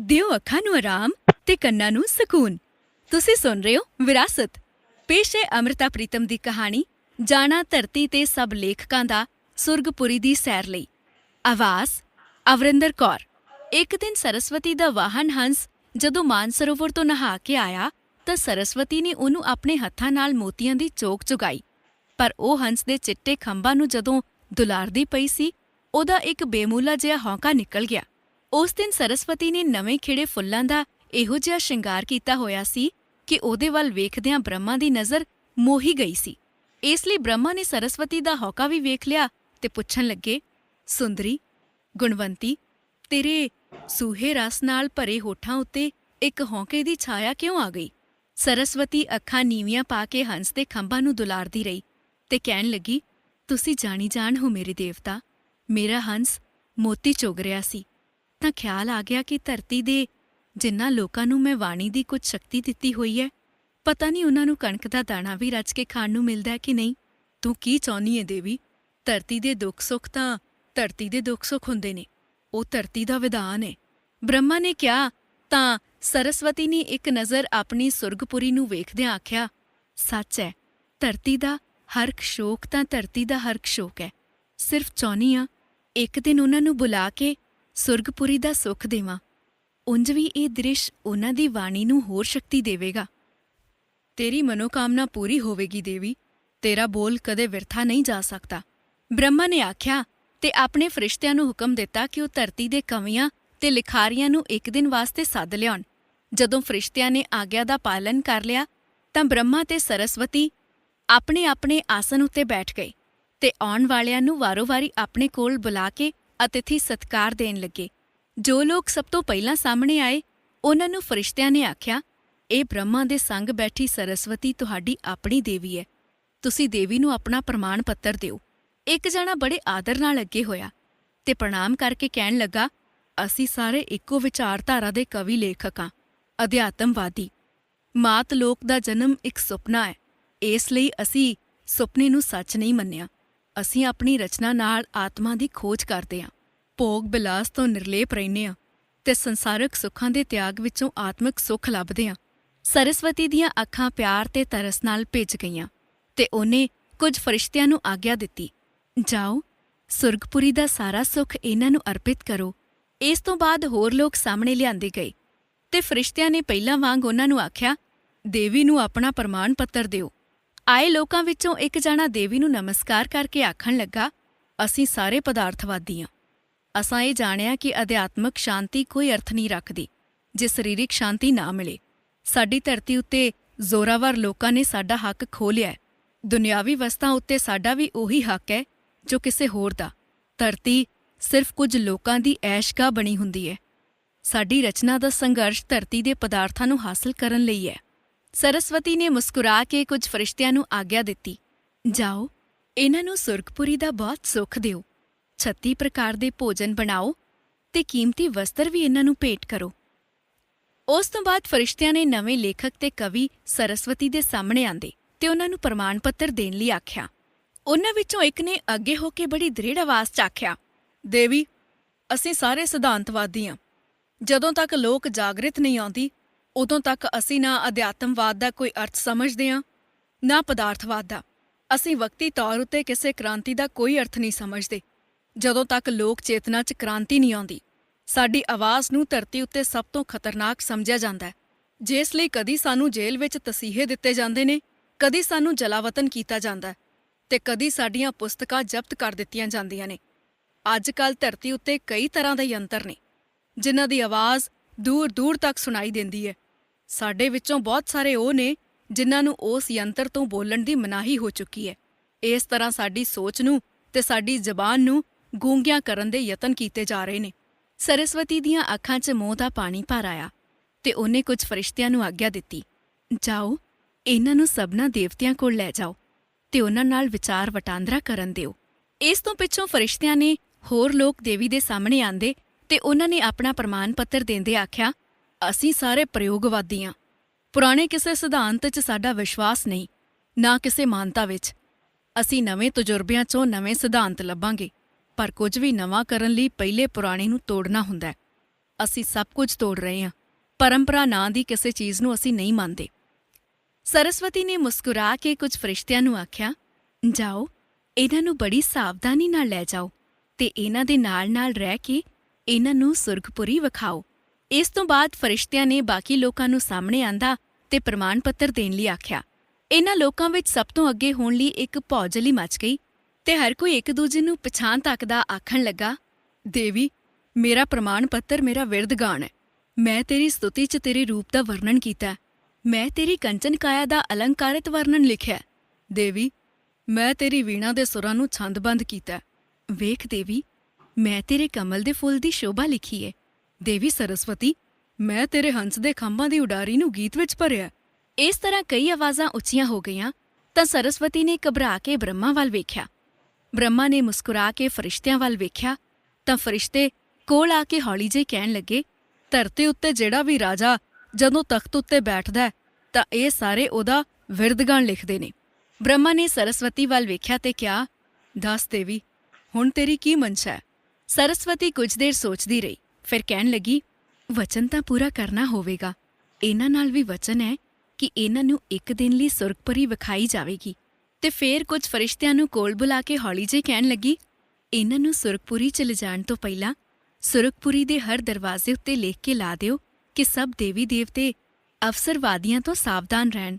ਦਿਓ ਅੱਖਾਂ ਨੂੰ ਆਰਾਮ ਤੇ ਕੰਨਾਂ ਨੂੰ ਸਕੂਨ। ਤੁਸੀਂ ਸੁਣ ਰਹੇ ਹੋ ਵਿਰਾਸਤ। ਪੇਸ਼ ਹੈ ਅਮ੍ਰਿਤਾ ਪ੍ਰੀਤਮ ਦੀ ਕਹਾਣੀ, ਜਾਣਾ ਧਰਤੀ ਤੇ ਸਭ ਲੇਖਕਾਂ ਦਾ ਸੁਰਗਪੁਰੀ ਦੀ ਸੈਰ ਲਈ। ਆਵਾਜ਼, ਅਵਰਿੰਦਰ ਕੌਰ। ਇੱਕ ਦਿਨ ਸਰਸਵਤੀ ਦਾ ਵਾਹਨ ਹੰਸ ਜਦੋਂ ਮਾਨਸਰੋਵਰ ਤੋਂ ਨਹਾ ਕੇ ਆਇਆ, ਤਾਂ ਸਰਸਵਤੀ ਨੇ ਉਹਨੂੰ ਆਪਣੇ ਹੱਥਾਂ ਨਾਲ ਮੋਤੀਆਂ ਦੀ ਚੋਕ ਚੁਗਾਈ। ਪਰ ਉਹ ਹੰਸ ਦੇ ਚਿੱਟੇ ਖੰਭਾਂ ਨੂੰ ਜਦੋਂ ਦੁਲਾਰਦੀ ਪਈ ਸੀ, ਉਹਦਾ ਇੱਕ ਬੇਮੂਲਾ ਜਿਹਾ ਹੌਂਕਾ ਨਿਕਲ ਗਿਆ। ਉਸ ਦਿਨ ਸਰਸਵਤੀ ਨੇ ਨਵੇਂ ਖਿੜੇ ਫੁੱਲਾਂ ਦਾ ਇਹੋ ਜਿਹਾ ਸ਼ਿੰਗਾਰ ਕੀਤਾ ਹੋਇਆ ਸੀ ਕਿ ਉਹਦੇ ਵੱਲ ਵੇਖਦਿਆਂ ਬ੍ਰਹਮਾ ਦੀ ਨਜ਼ਰ ਮੋਹੀ ਗਈ ਸੀ। ਇਸ ਲਈ ਬ੍ਰਹਮਾ ਨੇ ਸਰਸਵਤੀ ਦਾ ਹੌਕਾ ਵੀ ਵੇਖ ਲਿਆ ਤੇ ਪੁੱਛਣ ਲੱਗੇ, ਸੁੰਦਰੀ, ਗੁਣਵੰਤੀ, ਤੇਰੇ ਸੂਹੇ ਰਸ ਨਾਲ ਭਰੇ ਹੋਠਾਂ ਉੱਤੇ ਇੱਕ ਹੌਂਕੇ ਦੀ ਛਾਇਆ ਕਿਉਂ ਆ ਗਈ? ਸਰਸਵਤੀ ਅੱਖਾਂ ਨੀਵੀਆਂ ਪਾ ਕੇ ਹੰਸ ਦੇ ਖੰਭਾਂ ਨੂੰ ਦੁਲਾਰਦੀ ਰਹੀ ਤੇ ਕਹਿਣ ਲੱਗੀ, ਤੁਸੀਂ ਜਾਣੀ ਜਾਣ ਹੋ ਮੇਰੇ ਦੇਵਤਾ। ਮੇਰਾ ਹੰਸ ਮੋਤੀ ਚੁਗ ਰਿਹਾ ਸੀ। ਤਾਂ ਖਿਆਲ ਆ ਗਿਆ ਕਿ ਧਰਤੀ ਦੇ ਜਿਨ੍ਹਾਂ ਲੋਕਾਂ ਨੂੰ ਮੈਂ ਵਾਣੀ ਦੀ ਕੁਝ ਸ਼ਕਤੀ ਦਿੱਤੀ ਹੋਈ ਹੈ, ਪਤਾ ਨਹੀਂ ਉਹਨਾਂ ਨੂੰ ਕਣਕ ਦਾ ਦਾਣਾ ਵੀ ਰਚ ਕੇ ਖਾਣ ਨੂੰ ਮਿਲਦਾ ਹੈ ਕਿ ਨਹੀਂ। ਤੂੰ ਕੀ ਚਾਹੁੰਦੀ ਹੈ ਦੇਵੀ? ਧਰਤੀ ਦੇ ਦੁੱਖ ਸੁੱਖ ਤਾਂ ਧਰਤੀ ਦੇ ਦੁੱਖ ਸੁੱਖ ਹੁੰਦੇ ਨੇ। ਉਹ ਧਰਤੀ ਦਾ ਵਿਧਾਨ ਹੈ ਬ੍ਰਹਮਾ ਨੇ ਕਿਹਾ, ਤਾਂ ਸਰਸਵਤੀ ਨੇ ਇੱਕ ਨਜ਼ਰ ਆਪਣੀ ਸੁਰਗਪੁਰੀ ਨੂੰ ਵੇਖਦਿਆਂ ਆਖਿਆ, ਸੱਚ ਹੈ ਧਰਤੀ ਦਾ ਹਰ ਸ਼ੋਕ ਤਾਂ ਧਰਤੀ ਦਾ ਹਰ ਸ਼ੋਕ ਹੈ ਸਿਰਫ ਚਾਹੁੰਦੀ ਹਾਂ ਇੱਕ ਦਿਨ ਉਹਨਾਂ ਨੂੰ ਬੁਲਾ ਕੇ ਸੁਰਗਪੁਰੀ ਦਾ ਸੁੱਖ ਦੇਵਾਂ। ਉਂਝ ਵੀ ਇਹ ਦ੍ਰਿਸ਼ ਉਹਨਾਂ ਦੀ ਬਾਣੀ ਨੂੰ ਹੋਰ ਸ਼ਕਤੀ ਦੇਵੇਗਾ। ਤੇਰੀ ਮਨੋਕਾਮਨਾ ਪੂਰੀ ਹੋਵੇਗੀ ਦੇਵੀ, ਤੇਰਾ ਬੋਲ ਕਦੇ ਵਿਰਥਾ ਨਹੀਂ ਜਾ ਸਕਦਾ। ਬ੍ਰਹਮਾ ਨੇ ਆਖਿਆ, ਤੇ ਆਪਣੇ ਫਰਿਸ਼ਤਿਆਂ ਨੂੰ ਹੁਕਮ ਦਿੱਤਾ ਕਿ ਉਹ ਧਰਤੀ ਦੇ ਕਵੀਆਂ ਤੇ ਲਿਖਾਰੀਆਂ ਨੂੰ ਇੱਕ ਦਿਨ ਵਾਸਤੇ ਸੱਦ ਲਿਆਉਣ। ਜਦੋਂ ਫਰਿਸ਼ਤਿਆਂ ਨੇ ਆਗਿਆ ਦਾ ਪਾਲਨ ਕਰ ਲਿਆ, ਤਾਂ ਬ੍ਰਹਮਾ ਤੇ ਸਰਸਵਤੀ ਆਪਣੇ ਆਪਣੇ ਆਸਨ ਉੱਤੇ ਬੈਠ ਗਏ ਤੇ ਆਉਣ ਵਾਲਿਆਂ ਨੂੰ ਵਾਰੋ-ਵਾਰੀ ਆਪਣੇ ਕੋਲ ਬੁਲਾ ਕੇ ਅਤਿਥੀ ਸਤਕਾਰ ਦੇਣ ਲੱਗੇ। ਜੋ ਲੋਕ ਸਭ ਤੋਂ ਪਹਿਲਾਂ ਸਾਹਮਣੇ ਆਏ, ਉਹਨਾਂ ਨੂੰ ਫਰਿਸ਼ਤਿਆਂ ਨੇ ਆਖਿਆ, ਇਹ ਬ੍ਰਹਮਾ ਦੇ ਸੰਗ ਬੈਠੀ ਸਰਸਵਤੀ ਤੁਹਾਡੀ ਆਪਣੀ ਦੇਵੀ ਹੈ। ਤੁਸੀਂ ਦੇਵੀ ਨੂੰ ਆਪਣਾ ਪ੍ਰਮਾਣ ਪੱਤਰ ਦਿਓ ਇੱਕ ਜਣਾ ਬੜੇ ਆਦਰ ਨਾਲ ਅੱਗੇ ਹੋਇਆ ਤੇ ਪ੍ਰਣਾਮ ਕਰਕੇ ਕਹਿਣ ਲੱਗਾ, ਅਸੀਂ ਸਾਰੇ ਇੱਕੋ ਵਿਚਾਰਧਾਰਾ ਦੇ ਕਵੀ ਲੇਖਕ ਹਾਂ, ਅਧਿਆਤਮਵਾਦੀ। ਮਾਤ ਲੋਕ ਦਾ ਜਨਮ ਇੱਕ ਸੁਪਨਾ ਹੈ। ਇਸ ਲਈ ਅਸੀਂ ਸੁਪਨੇ ਨੂੰ ਸੱਚ ਨਹੀਂ ਮੰਨਿਆ। ਅਸੀਂ ਆਪਣੀ ਰਚਨਾ ਨਾਲ ਆਤਮਾ ਦੀ ਖੋਜ ਕਰਦੇ ਹਾਂ। ਭੋਗ ਬਿਲਾਸ ਤੋਂ ਨਿਰਲੇਪ ਰਹਿੰਦੇ ਹਾਂ ਤੇ ਸੰਸਾਰਕ ਸੁੱਖਾਂ ਦੇ ਤਿਆਗ ਵਿੱਚੋਂ ਆਤਮਿਕ ਸੁੱਖ ਲੱਭਦੇ ਹਾਂ। ਸਰਸਵਤੀ ਦੀਆਂ ਅੱਖਾਂ ਪਿਆਰ ਤੇ ਤਰਸ ਨਾਲ ਭਿੱਜ ਗਈਆਂ ਤੇ ਉਹਨੇ ਕੁਝ ਫਰਿਸ਼ਤਿਆਂ ਨੂੰ ਆਗਿਆ ਦਿੱਤੀ। ਜਾਓ, ਸੁਰਗਪੁਰੀ ਦਾ ਸਾਰਾ ਸੁੱਖ ਇਹਨਾਂ ਨੂੰ ਅਰਪਿਤ ਕਰੋ। ਇਸ ਤੋਂ ਬਾਅਦ ਹੋਰ ਲੋਕ ਸਾਹਮਣੇ ਲਿਆਂਦੇ ਗਏ ਤੇ ਫਰਿਸ਼ਤਿਆਂ ਨੇ ਪਹਿਲਾਂ ਵਾਂਗ ਉਹਨਾਂ ਨੂੰ ਆਖਿਆ, ਦੇਵੀ ਨੂੰ ਆਪਣਾ ਪ੍ਰਮਾਣ ਪੱਤਰ ਦਿਓ। ਆਏ ਲੋਕਾਂ ਵਿੱਚੋਂ ਇੱਕ ਜਣਾ ਦੇਵੀ ਨੂੰ ਨਮਸਕਾਰ ਕਰਕੇ ਆਖਣ ਲੱਗਾ, ਅਸੀਂ ਸਾਰੇ ਪਦਾਰਥਵਾਦੀ ਹਾਂ ਅਸਾਂ ਇਹ ਜਾਣਿਆ ਕਿ ਅਧਿਆਤਮਕ ਸ਼ਾਂਤੀ ਕੋਈ ਅਰਥ ਨਹੀਂ ਰੱਖਦੀ, ਜੇ ਸਰੀਰਕ ਸ਼ਾਂਤੀ ਨਾ ਮਿਲੇ। ਸਾਡੀ ਧਰਤੀ ਉੱਤੇ ਜ਼ੋਰਾਵਰ ਲੋਕਾਂ ਨੇ ਸਾਡਾ ਹੱਕ ਖੋਹ ਲਿਆ ਦੁਨਿਆਵੀ ਵਸਤਾਂ ਉੱਤੇ ਸਾਡਾ ਵੀ ਉਹੀ ਹੱਕ ਹੈ, ਜੋ ਕਿਸੇ ਹੋਰ ਦਾ। ਧਰਤੀ ਸਿਰਫ ਕੁਝ ਲੋਕਾਂ ਦੀ ਐਸ਼ਗਾ ਬਣੀ ਹੁੰਦੀ ਹੈ। ਸਾਡੀ ਰਚਨਾ ਦਾ ਸੰਘਰਸ਼ ਧਰਤੀ ਦੇ ਪਦਾਰਥਾਂ ਨੂੰ ਹਾਸਲ ਕਰਨ ਲਈ ਹੈ। ਸਰਸਵਤੀ ਨੇ ਮੁਸਕਰਾ ਕੇ ਕੁਝ ਫਰਿਸ਼ਤਿਆਂ ਨੂੰ ਆਗਿਆ ਦਿੱਤੀ। ਜਾਓ, ਇਹਨਾਂ ਨੂੰ ਸੁਰਖਪੁਰੀ ਦਾ ਬਹੁਤ ਸੁੱਖ ਦਿਓ। 36 ਪ੍ਰਕਾਰ ਦੇ ਭੋਜਨ ਬਣਾਓ ਤੇ ਕੀਮਤੀ ਵਸਤਰ ਵੀ ਇਹਨਾਂ ਨੂੰ ਭੇਟ ਕਰੋ। ਉਸ ਤੋਂ ਬਾਅਦ ਫਰਿਸ਼ਤਿਆਂ ਨੇ ਨਵੇਂ ਲੇਖਕ ਤੇ ਕਵੀ ਸਰਸਵਤੀ ਦੇ ਸਾਹਮਣੇ ਆਂਦੇ ਤੇ ਉਹਨਾਂ ਨੂੰ ਪ੍ਰਮਾਣ ਪੱਤਰ ਦੇਣ ਲਈ ਆਖਿਆ। ਉਹਨਾਂ ਵਿੱਚੋਂ ਇੱਕ ਨੇ ਅੱਗੇ ਹੋ ਕੇ ਬੜੀ ਦ੍ਰਿੜ ਆਵਾਜ਼ 'ਚ ਆਖਿਆ ਦੇਵੀ, ਅਸੀਂ ਸਾਰੇ ਸਿਧਾਂਤਵਾਦੀ ਹਾਂ ਜਦੋਂ ਤੱਕ ਲੋਕ ਜਾਗਰਿਤ ਨਹੀਂ ਆਉਂਦੀ ਉਦੋਂ ਤੱਕ ਅਸੀਂ ਨਾ ਅਧਿਆਤਮਵਾਦ ਦਾ ਕੋਈ ਅਰਥ ਸਮਝਦੇ ਹਾਂ, ਨਾ ਪਦਾਰਥਵਾਦ ਦਾ। ਅਸੀਂ ਵਕਤੀ ਤੌਰ ਉੱਤੇ ਕਿਸੇ ਕ੍ਰਾਂਤੀ ਦਾ ਕੋਈ ਅਰਥ ਨਹੀਂ ਸਮਝਦੇ। ਜਦੋਂ ਤੱਕ ਲੋਕ ਚੇਤਨਾ 'ਚ ਕ੍ਰਾਂਤੀ ਨਹੀਂ ਆਉਂਦੀ, ਸਾਡੀ ਆਵਾਜ਼ ਨੂੰ ਧਰਤੀ ਉੱਤੇ ਸਭ ਤੋਂ ਖਤਰਨਾਕ ਸਮਝਿਆ ਜਾਂਦਾ ਹੈ। ਜਿਸ ਲਈ ਕਦੀ ਸਾਨੂੰ ਜੇਲ੍ਹ ਵਿੱਚ ਤਸੀਹੇ ਦਿੱਤੇ ਜਾਂਦੇ ਨੇ, ਕਦੀ ਸਾਨੂੰ ਜਲਾਵਤਨ ਕੀਤਾ ਜਾਂਦਾ ਹੈ ਤੇ ਕਦੀ ਸਾਡੀਆਂ ਪੁਸਤਕਾਂ ਜ਼ਬਤ ਕਰ ਦਿੱਤੀਆਂ ਜਾਂਦੀਆਂ ਨੇ। ਅੱਜ ਕੱਲ ਧਰਤੀ ਉੱਤੇ ਕਈ ਤਰ੍ਹਾਂ ਦੇ ਯੰਤਰ ਨੇ, ਜਿਨ੍ਹਾਂ ਦੀ ਆਵਾਜ਼ ਦੂਰ ਦੂਰ ਤੱਕ ਸੁਣਾਈ ਦਿੰਦੀ ਹੈ। ਸਾਡੇ ਵਿੱਚੋਂ ਬਹੁਤ ਸਾਰੇ ਉਹ ਨੇ ਜਿਨ੍ਹਾਂ ਨੂੰ ਉਸ ਯੰਤਰ ਤੋਂ ਬੋਲਣ ਦੀ ਮਨਾਹੀ ਹੋ ਚੁੱਕੀ ਹੈ। ਇਸ ਤਰ੍ਹਾਂ ਸਾਡੀ ਸੋਚ ਨੂੰ ਤੇ ਸਾਡੀ ਜ਼ਬਾਨ ਨੂੰ ਗੂੰਗਿਆਂ ਕਰਨ ਦੇ ਯਤਨ ਕੀਤੇ ਜਾ ਰਹੇ ਨੇ। ਸਰਸਵਤੀ ਦੀਆਂ ਅੱਖਾਂ 'ਚ ਮੋਹ ਦਾ ਪਾਣੀ ਭਰ ਆਇਆ ਤੇ ਉਹਨੇ ਕੁਝ ਫਰਿਸ਼ਤਿਆਂ ਨੂੰ ਆਗਿਆ ਦਿੱਤੀ, ਜਾਓ, ਇਹਨਾਂ ਨੂੰ ਸਭਨਾ ਦੇਵਤਿਆਂ ਕੋਲ ਲੈ ਜਾਓ ਤੇ ਉਹਨਾਂ ਨਾਲ ਵਿਚਾਰ ਵਟਾਂਦਰਾ ਕਰਨ ਦਿਓ। ਇਸ ਤੋਂ ਪਿੱਛੋਂ ਫਰਿਸ਼ਤਿਆਂ ਨੇ ਹੋਰ ਲੋਕ ਦੇਵੀ ਦੇ ਸਾਹਮਣੇ ਆਂਦੇ ਤੇ ਉਹਨਾਂ ਨੇ ਆਪਣਾ ਪ੍ਰਮਾਣ ਪੱਤਰ ਦੇਂਦੇ ਆਖਿਆ ਅਸੀਂ ਸਾਰੇ ਪ੍ਰਯੋਗਵਾਦੀ ਹਾਂ ਪੁਰਾਣੇ ਕਿਸੇ ਸਿਧਾਂਤ 'ਚ ਸਾਡਾ ਵਿਸ਼ਵਾਸ ਨਹੀਂ, ਨਾ ਕਿਸੇ ਮਾਨਤਾ ਵਿੱਚ। ਅਸੀਂ ਨਵੇਂ ਤਜਰਬਿਆਂ 'ਚੋਂ ਨਵੇਂ ਸਿਧਾਂਤ ਲੱਭਾਂਗੇ, ਪਰ ਕੁਝ ਵੀ ਨਵਾਂ ਕਰਨ ਲਈ ਪਹਿਲੇ ਪੁਰਾਣੇ ਨੂੰ ਤੋੜਨਾ ਹੁੰਦਾ ਹੈ। ਅਸੀਂ ਸਭ ਕੁਝ ਤੋੜ ਰਹੇ ਹਾਂ ਪਰੰਪਰਾ ਨਾਂ ਦੀ ਕਿਸੇ ਚੀਜ਼ ਨੂੰ ਅਸੀਂ ਨਹੀਂ ਮੰਨਦੇ। ਸਰਸਵਤੀ ਨੇ ਮੁਸਕਰਾ ਕੇ ਕੁਝ ਫਰਿਸ਼ਤਿਆਂ ਨੂੰ ਆਖਿਆ, ਜਾਓ, ਇਹਨਾਂ ਨੂੰ ਬੜੀ ਸਾਵਧਾਨੀ ਨਾਲ ਲੈ ਜਾਓ ਤੇ ਇਹਨਾਂ ਦੇ ਨਾਲ-ਨਾਲ ਰਹਿ ਕੇ ਇਹਨਾਂ ਨੂੰ ਸੁਰਗਪੁਰੀ ਵਿਖਾਓ। ਇਸ ਤੋਂ ਬਾਅਦ ਫਰਿਸ਼ਤਿਆਂ ਨੇ ਬਾਕੀ ਲੋਕਾਂ ਨੂੰ ਸਾਹਮਣੇ ਆਂਦਾ ਤੇ ਪ੍ਰਮਾਣ ਪੱਤਰ ਦੇਣ ਲਈ ਆਖਿਆ। ਇਹਨਾਂ ਲੋਕਾਂ ਵਿੱਚ ਸਭ ਤੋਂ ਅੱਗੇ ਹੋਣ ਲਈ ਇੱਕ ਭੌਜਲੀ ਮਚ ਗਈ ਤੇ ਹਰ ਕੋਈ ਇੱਕ ਦੂਜੇ ਨੂੰ ਪਛਾਣ ਤੱਕਦਾ ਆਖਣ ਲੱਗਾ, ਦੇਵੀ, ਮੇਰਾ ਪ੍ਰਮਾਣ ਪੱਤਰ ਮੇਰਾ ਵਿਰਧ ਗਾਣ ਹੈ। ਮੈਂ ਤੇਰੀ ਸਤੁਤੀ 'ਚ ਤੇਰੇ ਰੂਪ ਦਾ ਵਰਣਨ ਕੀਤਾ। ਮੈਂ ਤੇਰੀ ਕੰਚਨ ਕਾਇਆ ਦਾ ਅਲੰਕਾਰਿਤ ਵਰਣਨ ਲਿਖਿਆ। ਦੇਵੀ, ਮੈਂ ਤੇਰੀ ਵੀਣਾ ਦੇ ਸੁਰਾਂ ਨੂੰ ਛੰਦਬੰਦ ਕੀਤਾ। ਵੇਖ ਦੇਵੀ, ਮੈਂ ਤੇਰੇ ਕਮਲ ਦੇ ਫੁੱਲ ਦੀ ਸ਼ੋਭਾ ਲਿਖੀ ਏ। ਦੇਵੀ ਸਰਸਵਤੀ ਮੈਂ ਤੇਰੇ ਹੰਸ ਦੇ ਖੰਭਾਂ ਦੀ ਉਡਾਰੀ ਨੂੰ ਗੀਤ ਵਿੱਚ ਭਰਿਆ। ਇਸ ਤਰ੍ਹਾਂ ਕਈ ਆਵਾਜ਼ਾਂ ਉੱਚੀਆਂ ਹੋ ਗਈਆਂ ਤਾਂ ਸਰਸਵਤੀ ਨੇ ਘਬਰਾ ਕੇ ਬ੍ਰਹਮਾ ਵੱਲ ਵੇਖਿਆ। ਬ੍ਰਹਮਾ ਨੇ ਮੁਸਕਰਾ ਕੇ ਫਰਿਸ਼ਤਿਆਂ ਵੱਲ ਵੇਖਿਆ ਤਾਂ ਫਰਿਸ਼ਤੇ ਕੋਲ ਆ ਕੇ ਹੌਲੀ ਜਿਹੇ ਕਹਿਣ ਲੱਗੇ ਧਰਤੀ ਉੱਤੇ ਜਿਹੜਾ ਵੀ ਰਾਜਾ ਜਦੋਂ ਤਖਤ ਉੱਤੇ ਬੈਠਦਾ ਹੈ, ਤਾਂ ਇਹ ਸਾਰੇ ਉਹਦਾ ਵਿਰਦਗਾਨ ਲਿਖਦੇ ਨੇ। ਬ੍ਰਹਮਾ ਨੇ ਸਰਸਵਤੀ ਵੱਲ ਵੇਖਿਆ ਤੇ ਕਿਹਾ ਦੱਸ ਦੇਵੀ ਹੁਣ ਤੇਰੀ ਕੀ ਮਨਸ਼ਾ ਹੈ? ਸਰਸਵਤੀ ਕੁਝ ਦੇਰ ਸੋਚਦੀ ਰਹੀ। ਫਿਰ ਕਹਿਣ ਲੱਗੀ, ਵਚਨ ਤਾਂ ਪੂਰਾ ਕਰਨਾ ਹੋਵੇਗਾ। ਇਹਨਾਂ ਨਾਲ ਵੀ ਵਚਨ ਹੈ ਕਿ ਇਹਨਾਂ ਨੂੰ ਇੱਕ ਦਿਨ ਲਈ ਸੁਰਗਪਰੀ ਵਿਖਾਈ ਜਾਵੇਗੀ। ਤੇ ਫਿਰ ਕੁਝ ਫਰਿਸ਼ਤਿਆਂ ਨੂੰ ਕੋਲ ਬੁਲਾ ਕੇ ਹੌਲੀ ਜਿਹੀ ਕਹਿਣ ਲੱਗੀ, ਇਹਨਾਂ ਨੂੰ ਸੁਰਗਪੁਰੀ ਚ ਲਿਜਾਣ ਤੋਂ ਪਹਿਲਾਂ ਸੁਰਗਪੁਰੀ ਦੇ ਹਰ ਦਰਵਾਜ਼ੇ ਉੱਤੇ ਲਿਖ ਕੇ ਲਾ ਦਿਓ ਕਿ ਸਭ ਦੇਵੀ ਦੇਵਤੇ ਅਫਸਰਵਾਦੀਆਂ ਤੋਂ ਸਾਵਧਾਨ ਰਹਿਣ।